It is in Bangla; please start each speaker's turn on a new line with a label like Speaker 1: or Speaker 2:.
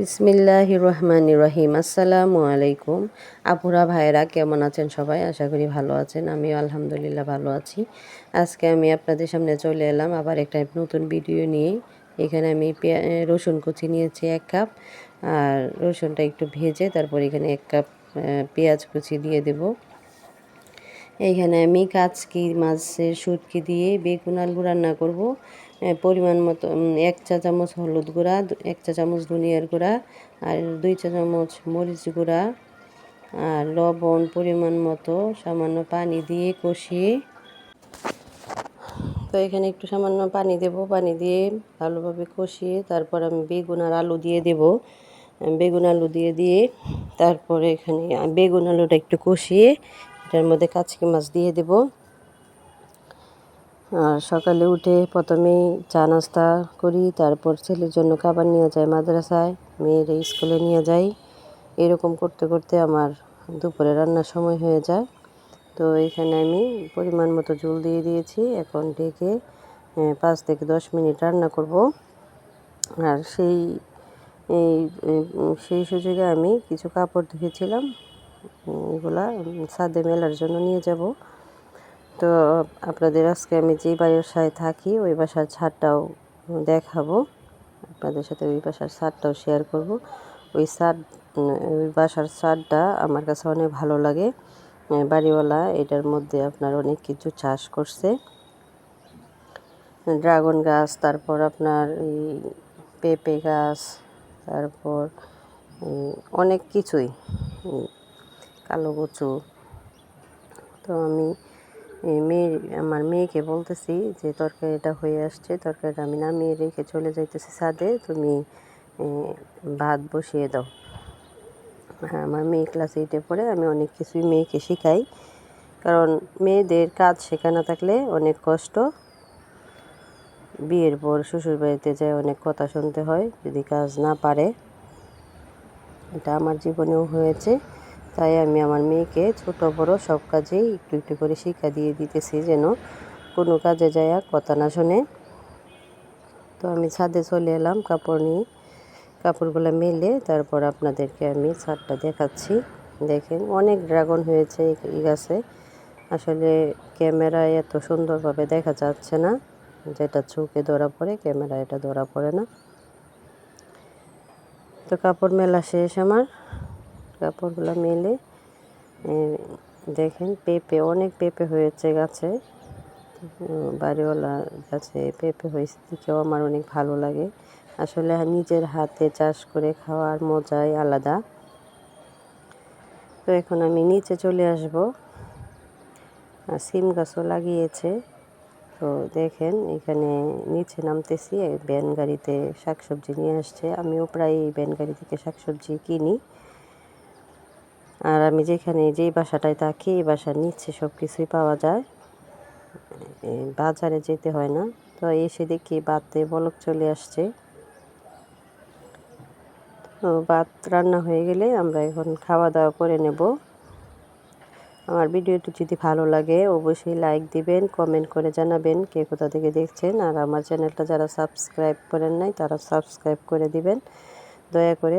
Speaker 1: বিসমিল্লাহ রহমান রহিম আসসালামু আলাইকুম। আপুরা ভাইরা কেমন আছেন সবাই? আশা করি ভালো আছেন। আমিও আলহামদুলিল্লাহ ভালো আছি। আজকে আমি আপনাদের সামনে চলে এলাম আবার একটা নতুন ভিডিও নিয়ে। এখানে আমি রসুন কুচি নিয়েছি এক কাপ। আর রসুনটা একটু ভেজে তারপর এখানে এক কাপ পেঁয়াজ কুচি দিয়ে দেব। এইখানে আমি কাচকি মাছের সুটকি দিয়ে বেগুন আলু রান্না করব। পরিমাণ মতো এক চা চামচ হলুদ গুঁড়া এক চা চামচ ধনিয়ার গুঁড়া, আর দুই চা চামচ মরিচ গুঁড়া, আর লবণ পরিমাণ মতো সামান্য পানি দিয়ে কষিয়ে, তো এখানে একটু সামান্য পানি দেব, পানি দিয়ে ভালোভাবে কষিয়ে তারপর আমি বেগুন আর আলু দিয়ে দেব। বেগুন আলু দিয়ে দিয়ে তারপরে এখানে বেগুন আলুটা একটু কষিয়ে এটার মধ্যে কাচকি মাছ দিয়ে দেব। আর সকালে উঠে প্রথমেই চা নাস্তা করি, তারপর ছেলের জন্য খাবার নিয়ে যায় মাদ্রাসায়, মেয়ের স্কুলে নিয়ে যাই। এরকম করতে করতে আমার দুপুরে রান্নার সময় হয়ে যায়। তো এখানে আমি পরিমাণ মতো জল দিয়ে দিয়েছি। এখন ডেকে পাঁচ থেকে দশ মিনিট রান্না করব। আর সেই, এই সেই সুযোগে আমি কিছু কাপড় ধুয়েছিলাম। এগুলা ছাদে মেলার জন্য নিয়ে যাব। তো আপনাদের আজকে আমি যে বাসায় থাকি, ওই বাসার ছাদটাও দেখাবো। আপনাদের সাথে ওই বাসার ছাদটাও শেয়ার করব। ওই ছাদ, ওই বাসার ছাদটা আমার কাছে অনেক ভালো লাগে। বাড়িওয়ালা, এটার মধ্যে আপনার অনেক কিছু চাষ করছে। ড্রাগন গাছ, তারপর আপনার এই পেঁপে গাছ, তারপর অনেক কিছুই কালো কচু। তো আমি মেয়ে, আমার মেয়েকে বলতেছি যে, তরকারিটা হয়ে আসছে, তরকারিটা আমি নামিয়ে রেখে চলে যাইতেছি ছাদে। তুমি ভাত বসিয়ে দাও। আমার মেয়ে ক্লাস এইটে পড়ে, আমি অনেক কিছুই মেয়েকে শেখাই। কারণ মেয়েদের কাজ শেখানো থাকলে অনেক কষ্ট। বিয়ের পর শ্বশুর বাড়িতে যায়, অনেক কথা শুনতে হয়, যদি কাজ না পারে। এটা আমার জীবনেও হয়েছে। তাই আমি আমার মেয়েকে ছোট, বড় সব কাজেই একটু একটু করে শিক্ষা দিয়ে দিতেছি যেন কোনো কাজে যায় কথা না শোনে। তো আমি ছাদে চলে এলাম, কাপড় নিয়ে, কাপড়গুলো মেলে তারপর আপনাদেরকে আমি ছাদটা দেখাচ্ছি। দেখেন অনেক ড্রাগন হয়েছে এই গাছে। আসলে ক্যামেরায় এত সুন্দরভাবে দেখা যাচ্ছে না, যেটা চোখে ধরা পড়ে, ক্যামেরা এটা ধরা পড়ে না। তো কাপড় মেলা শেষ আমার। কাপড়গুলো মেলে দেখেন পেঁপে, অনেক পেঁপে হয়েছে গাছে। বাড়িওয়ালা গাছে পেঁপে হয়েছে দেখেও আমার অনেক ভালো লাগে। আসলে নিজের হাতে চাষ করে খাওয়ার মজাই আলাদা। তো এখন আমি নিচে চলে আসব। সিম গাছও লাগিয়েছে। তো দেখেন এখানে নিচে নামতেছি ব্যান গাড়িতে শাকসবজি নিয়ে আসছে। আমিও প্রায় এই ব্যান গাড়ি থেকে শাকসবজি কিনি। আর আমি যেখানে যেই বাসাটায় থাকি, এই বাসার নিচে সব কিছুই পাওয়া যায়। বাজারে যেতে হয় না। তো এসে দেখি বাতে বলক চলে আসছে। তো ভাত রান্না হয়ে গেলে আমরা এখন খাওয়া দাওয়া করে নেব। আমার ভিডিওটি যদি ভালো লাগে অবশ্যই লাইক দিবেন, কমেন্ট করে জানাবেন কে কোথা থেকে দেখছেন। আর আমার চ্যানেলটা যারা সাবস্ক্রাইব করেন নাই, তারা সাবস্ক্রাইব করে দিবেন। দয়া করে